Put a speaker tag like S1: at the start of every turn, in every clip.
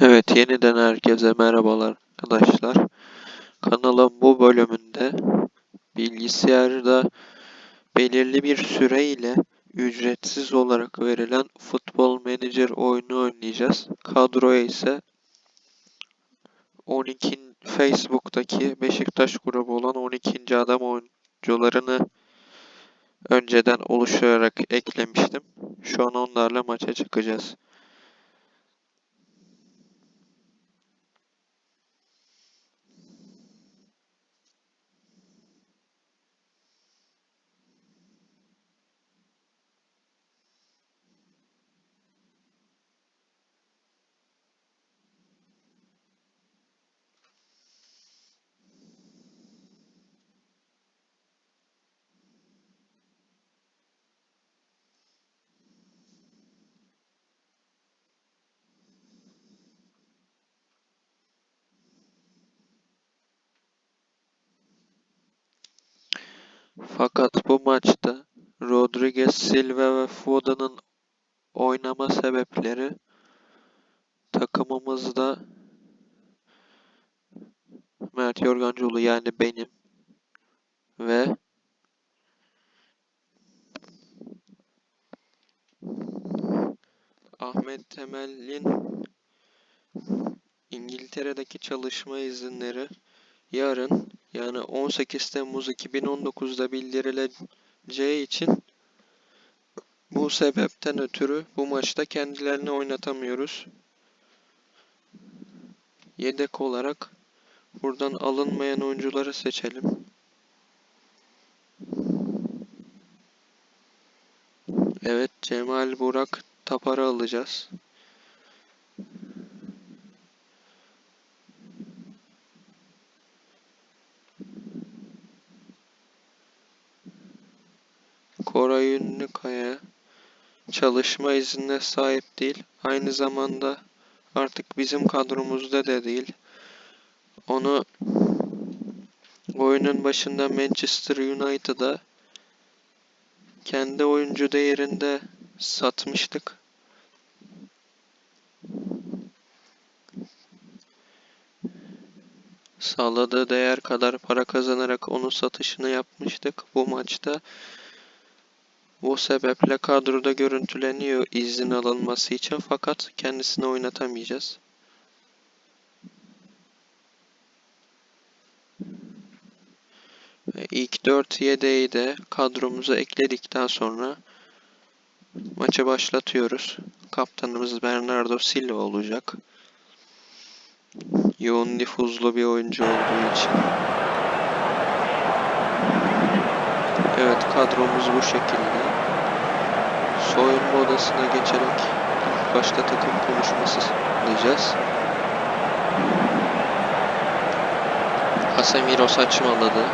S1: Evet, yeniden herkese merhabalar arkadaşlar. Kanalın bu bölümünde bilgisayarda belirli bir süre ile ücretsiz olarak verilen Futbol Manager oyunu oynayacağız. Kadroya ise 12 Facebook'taki Beşiktaş grubu olan 12. adam oyuncularını önceden oluşturarak eklemiştim. Şu an onlarla maça çıkacağız. Fakat bu maçta Rodriguez, Silva ve Foden'ın oynama sebepleri takımımızda Mert Yorgancıoğlu yani benim ve Ahmet Temel'in İngiltere'deki çalışma izinleri yarın yani 18 Temmuz 2019'da bildirileceği için bu sebepten ötürü bu maçta kendilerini oynatamıyoruz. Yedek olarak buradan alınmayan oyuncuları seçelim. Evet Cemal Burak Tapar'ı alacağız. Koray Ünlükaya çalışma iznine sahip değil. Aynı zamanda artık bizim kadromuzda da değil. Onu oyunun başında Manchester United'a kendi oyuncu değerinde satmıştık. Sağladığı değer kadar para kazanarak onun satışını yapmıştık. Bu maçta bu sebeple kadroda görüntüleniyor izin alınması için fakat kendisini oynatamayacağız. Ve ilk 4 yedeği de kadromuza ekledikten sonra maçı başlatıyoruz. Kaptanımız Bernardo Silva olacak. Yoğun nüfuzlu bir oyuncu olduğu için. Evet kadromuz bu şekilde. Soyunma odasına geçerek başta takım konuşması diyeceğiz. Casemiro saçmaladı.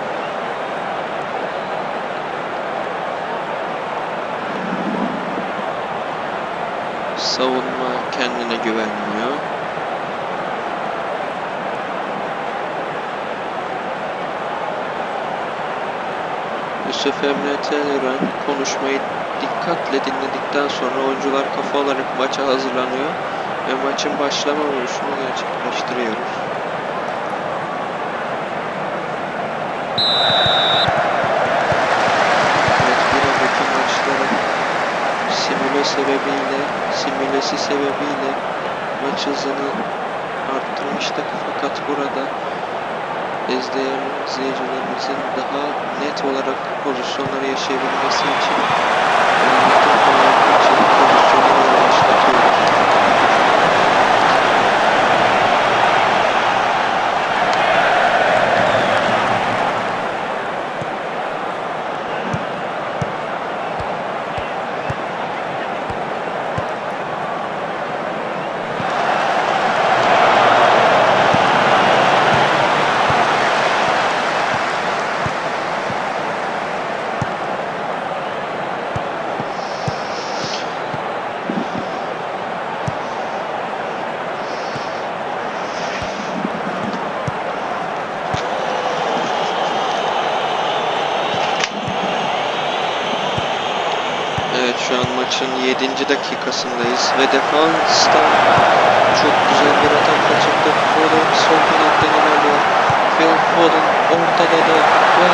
S1: Savunma kendine güvenmiyor. Yusuf Emre Teleran konuşmayı dikkatle dinledikten sonra oyuncular kafa olarak maça hazırlanıyor ve maçın başlama vuruşunu gerçekleştiriyoruz. Simüle sebebiyle, simülesi sebebiyle maç hızını arttırmıştık fakat burada izleyen izleyicilerimizin daha net olarak pozisyonları yaşayabilmesi için için defanstan çok güzel bir atakla çıktı. Foden sol kanattan ilerliyor. Phil Foden ortaladı ve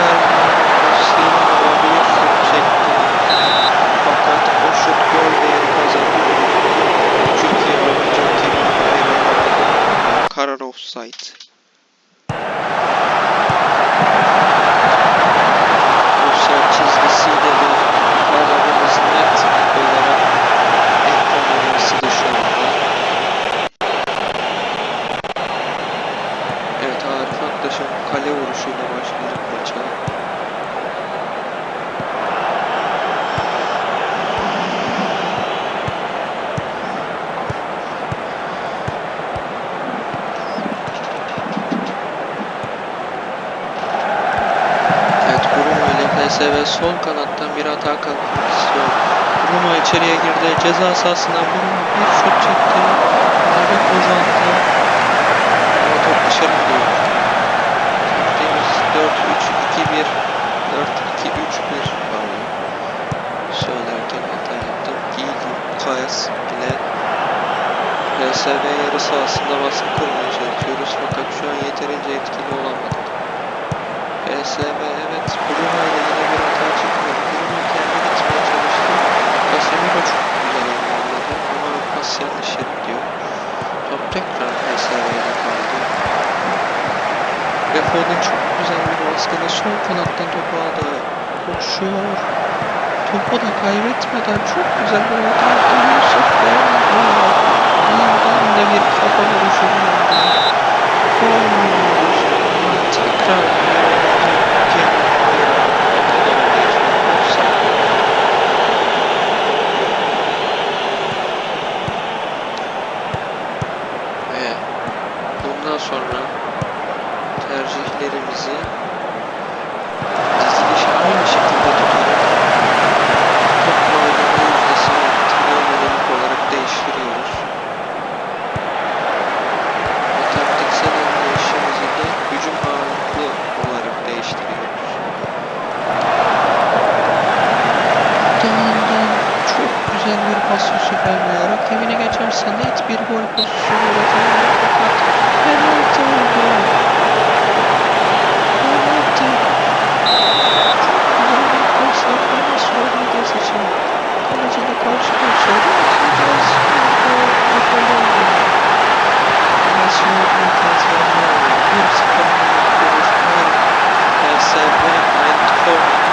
S1: Silva bir şut çekti. Fakat o şut gol değeri kazandı. Çünkü oyuncu Bayram karar. Offside çizgisiyle de kararımız net olarak ekran yansıdı şu anda. Evet Arif Aktaş'ın kale vuruşuyla başlayacak maça. Evet Bruno ile PSV sol kanattan bir hata kalkmak istiyor. Bruno içeriye girdi. Ceza sahasından Bruno bir şut çekti. Arda uzandı. Ama top dışarı gidiyor. Taktiğimiz 4-3-2-1 4-2-3-1 pardon. Söylerken hata yaptım. Giydi Kayas ile PSV yarı sahasında baskı kurmaya çalışıyoruz fakat şu an yeterince etkili olamadık. PSV evet Bruno ile yine bir hata çıkıyor. Bruno kendi gitmeye çalıştı. Casemiro çok güzel anladı ama pas yere gidiyor. Top tekrar PSV'de kaldı. Ve çok güzel bir baskıyla sol kanattan topu aldı. Koşuyor. Topu da kaybetmeden çok güzel bir yaptı. Yusuf Bey. Yandan da bir kafa vuruşu vardı. Gol. Tekrar ve bundan sonra tercihlerimizi net bir gol pozisyonu üretebilir fakat penaltı oldu. Penaltı. Çok güzel bir pasla James Rodriguez için kaleciyle karşı karşıya atacağız. Bir gol oldu. James Rodriguez ve 1-0 görüşmeler PSV Eindhoven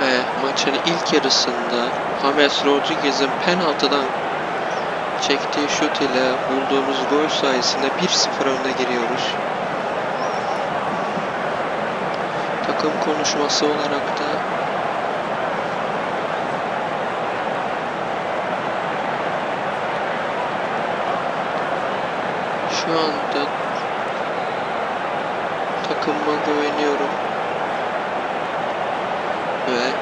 S1: Ve maçın ilk yarısında James Rodriguez'in penaltıdan çektiği şut ile bulduğumuz gol sayesinde 1-0 önde giriyoruz. Takım konuşması olarak da şu anda takımıma güveniyorum ve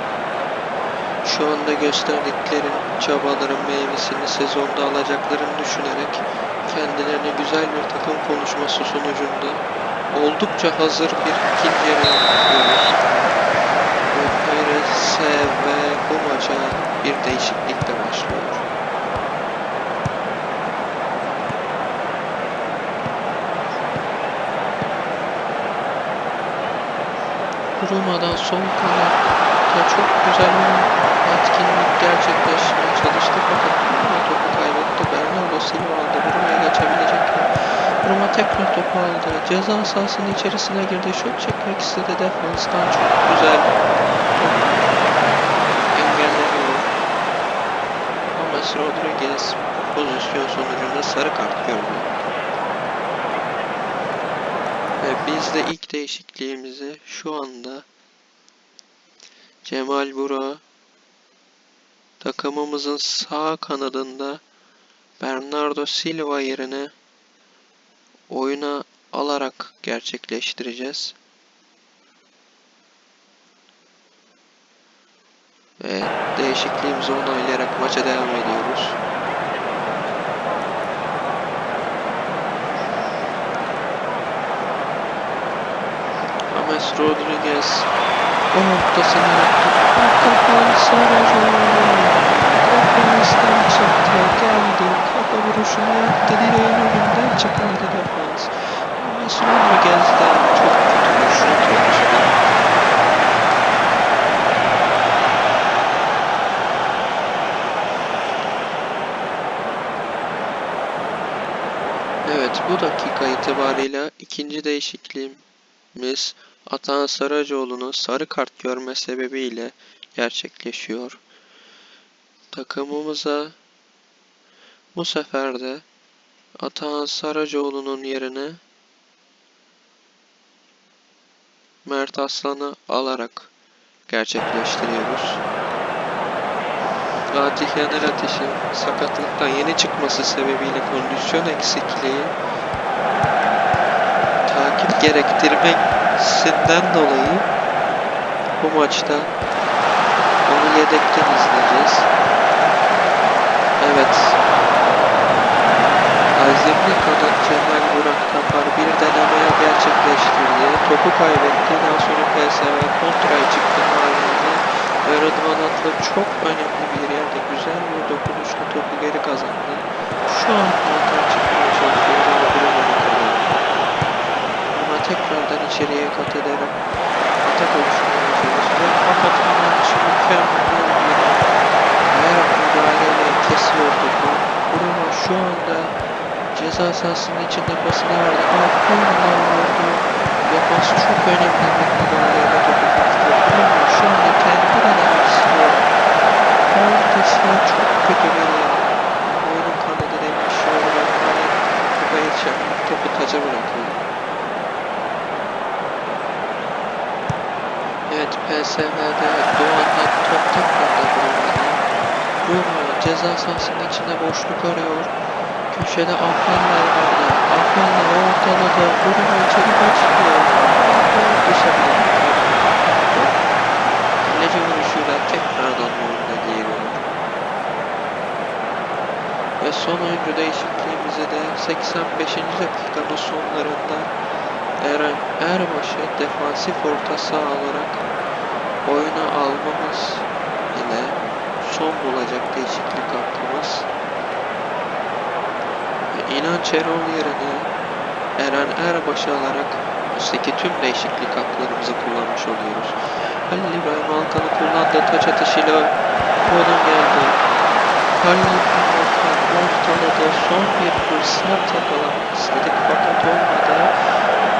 S1: şu anda gösterdiklerin çabaların meyvesini sezonda alacaklarını düşünerek kendilerine güzel bir takım konuşması sonucunda oldukça hazır bir ikinci yarı yapıyoruz. Ve PSV bu maça bir değişiklikle başlıyor. Durmadan sol kanatta çok güzel bir etkinlik gerçekleştirmeye çalıştı fakat Bruma topu kaybetti. Bernardo Silva aldı. Bruma'ya geçebilecek mi? Bruma tekrar topu aldı. Ceza sahasının içerisine girdi. Şut çekmek istedi. Defanstan çok güzel engelleniyor. James Rodriguez pozisyon sonucunda sarı kart gördü. Ve Biz de ilk değişikliğimizi şu anda Cemal Bura takımımızın sağ kanadında Bernardo Silva yerine oyuna alarak gerçekleştireceğiz. Ve değişikliğimizi onaylayarak maça devam ediyoruz. James Rodriguez ortasına yaptı. Kapan Saracoğlu. Defanstan çıktı. Geldi. Kafa vuruşunu yaptı. Direğin önünden çıkardı defans. James Rodriguez'den çok kötü bir şut yapıştı. Evet bu dakika itibarıyla ikinci değişikliğimiz Atahan Saracoğlu'nun sarı kart görme sebebiyle gerçekleşiyor. Takımımıza bu sefer de Atahan Saracoğlu'nun yerine Mert Aslan'ı alarak gerçekleştiriyoruz. Fatih Yener Ateş'in sakatlıktan yeni çıkması sebebiyle kondisyon eksikliği gerektirmesinden dolayı bu maçta onu yedekten izleyeceğiz. Evet. Azimli kanat Cemal Burak Kapar bir denemeye gerçekleştirdi. Topu kaybetti. Daha sonra PSV kontraya çıktı Rıdvan Atlı çok önemli bir yerde güzel bir dokunuşla topu geri kazandı. Şu an kontra çıkmaya çalışıyor ama Bruno'nun kazandı. Ama tekrardan içeriye kat ederek atak oluşturmaya çalışıyor. Fakat hemen için mükemmel bir ayak müdahaleyle kesiyor topu. Bruno şu anda ceza sahasının içinde pasını verdi. Aklıyla vurdu. Ve pas çok önemli bir müdahaleyle topu kaptırdı. Bruno şu anda kendi denemek istiyor. Ortası çok kötü bir oyunun Evet PSV'de Doğan'dan top tekrarda Bruno'da. Bruno ceza sahasının içinde boşluk arıyor. Köşede Afenler vardı. Afenler ortaladı. Bruno içeri kaçıyor. Dışarıda. Kaleci vuruşuyla tekrardan oyunda geliyor. Ve son oyuncu değişikliğimizi de 85. dakikanın sonlarında Eren Erbaş'ı defansif orta saha olarak oyuna almamız ile son bulacak değişiklik hakkımız. İnanç Erol yerine Eren Erbaş'ı alarak üstteki tüm değişiklik haklarımızı kullanmış oluyoruz. Halil İbrahim Alkan'ı kullandığı taç atışıyla Kodun geldi. Halil Alkan ortaladı. Son bir fırsat yakalamak istedik fakat olmadı.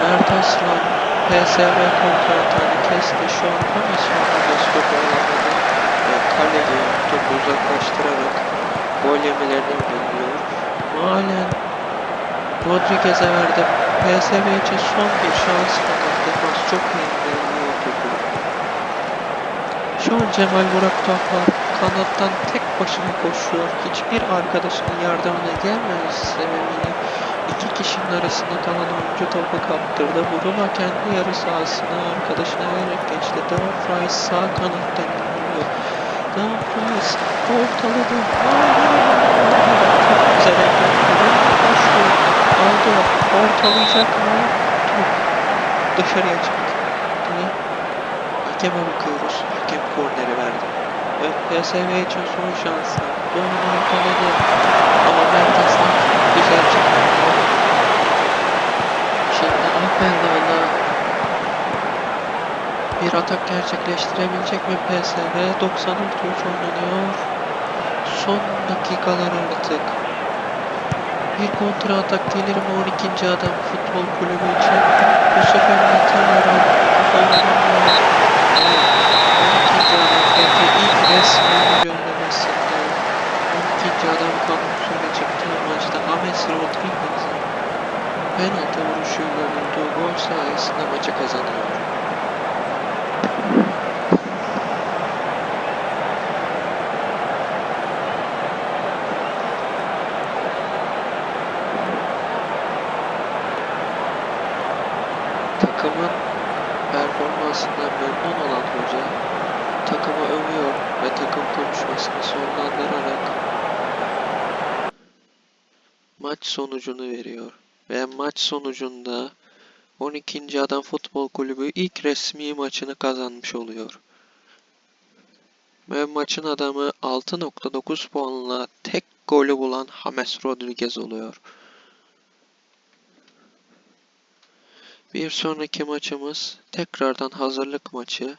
S1: Mert Aslan PSV kontratını kesti. Şu an sonra topu alamadı. Ve kaleci topu uzaklaştırarak gol yemelerini önlüyor. Halen Rodriguez'e verdi. PSV için son bir şans fakat defans çok iyi indirmiyor topu. Şu an Cemal Burak Toplar kanattan tek başına koşuyor. Hiçbir arkadaşının yardımına gelmemesi sebebiyle iki kişinin arasında kalan oyuncu topu kaptırdı. Bruno kendi yarı sahasına arkadaşına vererek geçti. Dumfries sağ kanattan iniyor. Dumfries ortaladı. Çok güzel ekranları koşuyor. Aldı. Ortalayacak mı? Top dışarıya çıktı. Hakeme bakıyoruz. Hakem korneri verdi. Ve PSV için son şansı. Doğru ortaladı. Ama Mert Aslan güzel çıktı. Ahmed'la bir atak gerçekleştirebilecek mi PSV? 90 tur oynanıyor. Son dakikalar artık. Bir kontra atak gelir mi 12. adam futbol kulübü için? Bu sefer Natalya Kafayı 12. adam belki ilk resmi göndermesinde 12. adam kadrosuyla çıktığı maçta James Rodriguez'in penaltı vuruşuyla bulduğu gol sayesinde maçı kazanıyor. Takımın performansından memnun olan hoca takımı övüyor ve takım konuşmasını sonlandırarak maç sonucunu veriyor. Ve maç sonucunda 12. Adam Futbol Kulübü ilk resmi maçını kazanmış oluyor. Ve maçın adamı 6.9 puanla tek golü bulan James Rodriguez oluyor. Bir sonraki maçımız tekrardan hazırlık maçı.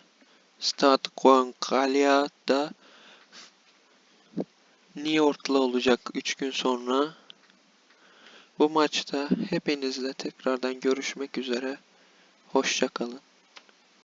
S1: Stade Concaglia'da New York'la olacak 3 gün sonra. Bu maçta hepinizle tekrardan görüşmek üzere. Hoşça kalın.